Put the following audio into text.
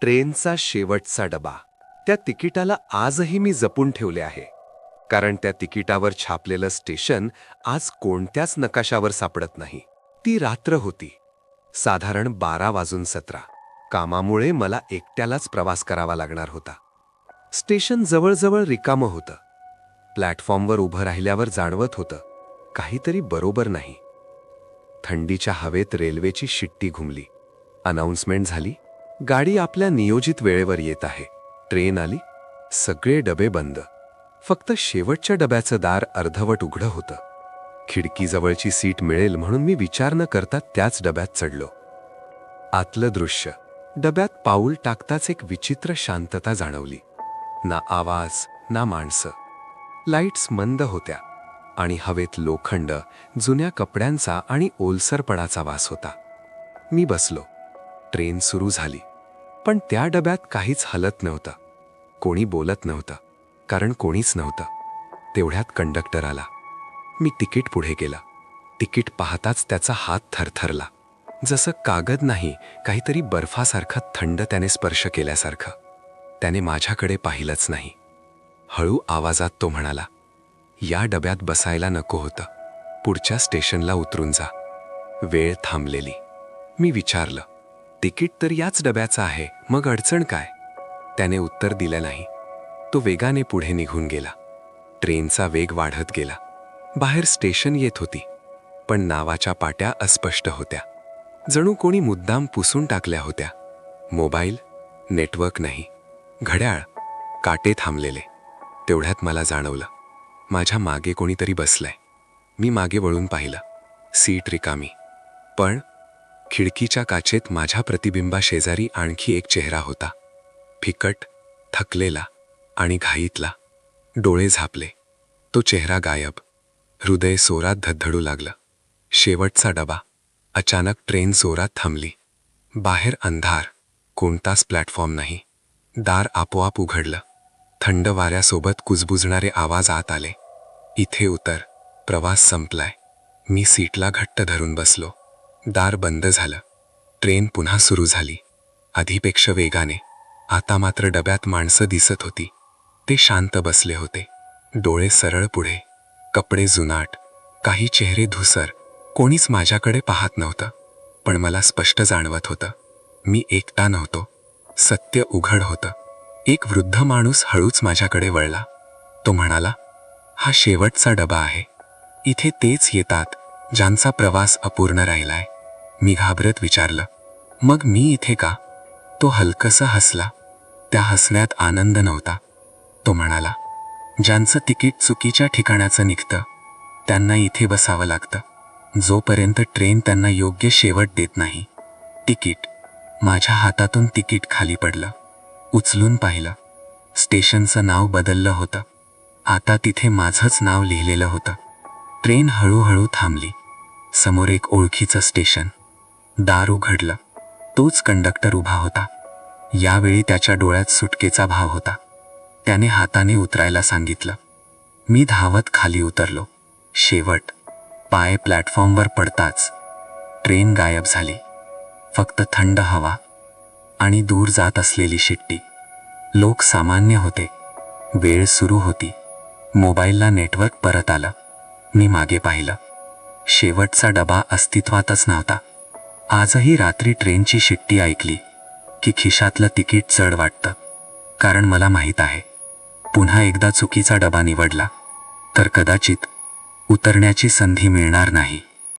ट्रेनचा शेवटचा डबा. त्या तिकिटाला आजही मी जपून ठेवले आहे. कारण त्या तिकिटावर छापलेलं स्टेशन आज कोणत्याच नकाशावर सापडत नाही. ती रात्र होती. साधारण बारा वाजून सतरा. कामामुळे मला एकट्यालाच प्रवास करावा लागणार होता. स्टेशन जवळजवळ रिकामं होतं. प्लॅटफॉर्मवर उभं राहिल्यावर जाणवत होतं. काहीतरी बरोबर नाही. थंडीच्या हवेत रेल्वेची शिट्टी घुमली. अनाउन्समेंट झाली. गाडी आपल्या नियोजित वेळेवर येत आहे. ट्रेन आली. सगळे डबे बंद. फक्त शेवटच्या डब्याचं दार अर्धवट उघडं होतं. खिडकीजवळची सीट मिळेल म्हणून मी विचार न करता त्याच डब्यात चढलो. आतलं दृश्य. डब्यात पाऊल टाकताच एक विचित्र शांतता जाणवली. ना आवाज ना माणसं. लाईट्स मंद होत्या. आणि हवेत लोखंड जुन्या कपड्यांचा आणि ओलसरपणाचा वास होता. मी बसलो. ट्रेन सुरू झाली. पण त्या डब्यात काहीच हलत नव्हतं. कोणी बोलत नव्हतं कारण कोणीच नव्हतं. तेवढ्यात कंडक्टर आला. मी तिकीट पुढे गेला. तिकीट पाहताच त्याचा हात थरथरला. जसं कागद नाही काहीतरी बर्फासारखं थंड त्याने स्पर्श केल्यासारखं. त्याने माझ्याकडे पाहिलंच नाही. हळू आवाजात तो म्हणाला या डब्यात बसायला नको होतं. पुढच्या स्टेशनला उतरून जा. वेळ थांबलेली. मी विचारलं तिकीट तर याच डब्याचं आहे. मग अडचण काय? त्याने उत्तर दिलं नाही. तो वेगाने पुढे निघून गेला. ट्रेनचा वेग वाढत गेला. बाहेर स्टेशन येत होती. पण नावाच्या पाट्या अस्पष्ट होत्या. जणू कोणी मुद्दाम पुसून टाकल्या होत्या. मोबाईल नेटवर्क नाही. घड्याळ काटे थांबलेले. तेवढ्यात मला जाणवलं. माझ्या मागे कोणीतरी बसलंय. मी मागे वळून पाहिलं. सीट रिकामी. पण खिडकीच्या काचेत माझ्या प्रतिबिंबा शेजारी आणखी एक चेहरा होता. फिकट थकलेला आणि घाईतला. डोळे झापले. तो चेहरा गायब. हृदय जोरात धडधडू लागलं. शेवटचा डबा. अचानक ट्रेन जोरात थांबली. बाहेर अंधार. कोणताच प्लॅटफॉर्म नाही. दार आपोआप उघडलं. थंड वाऱ्यासोबत कुजबुजणारे आवाज आत आले. इथे उतर. प्रवास संपलाय. मी सीटला घट्ट धरून बसलो. दार बंद झालं. ट्रेन पुन्हा सुरू झाली. आधीपेक्षा वेगाने. आता मात्र डब्यात माणसं दिसत होती. ते शांत बसले होते. डोळे सरळ पुढे. कपडे जुनाट. काही चेहरे धुसर. कोणीच माझ्याकडे पाहत नव्हतं. पण मला स्पष्ट जाणवत होतं. मी एकटा नव्हतो. सत्य उघड होतं. एक वृद्ध माणूस हळूच माझ्याकडे वळला. तो म्हणाला हा शेवटचा डबा आहे. इथे तेच येतात ज्यांचा प्रवास अपूर्ण राहिलाय. मी घाबरत विचारलं मग मी इथे का? तो हलकसा हसला. त्या हसण्यात आनंद नव्हता. तो म्हणाला ज्यांचं तिकीट चुकीच्या ठिकाणाचं निघतं त्यांना इथे बसावं लागतं. जोपर्यंत ट्रेन त्यांना योग्य शेवट देत नाही तिकीट माझ्या हातातून तिकीट खाली पडलं. उचलून पाहिलं. स्टेशनचं नाव बदललं होतं. आता तिथे माझंच नाव लिहिलेलं होतं. ट्रेन हळूहळू थांबली. समोर एक ओळखीचं स्टेशन. दार उघडलं तोच कंडक्टर उभा होता. यावेळी त्याच्या डोळ्यात सुटकेचा भाव होता. त्याने हाताने उतरायला सांगितलं. मी धावत खाली उतरलो. शेवट पाय प्लॅटफॉर्मवर पडताच ट्रेन गायब झाली. फक्त थंड हवा आणि दूर जात असलेली शिट्टी. लोक सामान्य होते. वेळ सुरू होती. मोबाईलला नेटवर्क परत आलं. मी मागे पाहिलं. शेवटचा डबा अस्तित्वातच नव्हता. आजही रात्री ट्रेनची शिट्टी ऐकली की खिशातलं तिकीट चढ वाटतं कारण मला माहीत आहे पुन्हा एकदा चुकीचा डबा निवडला तर कदाचित उतरण्याची संधी मिळणार नाही.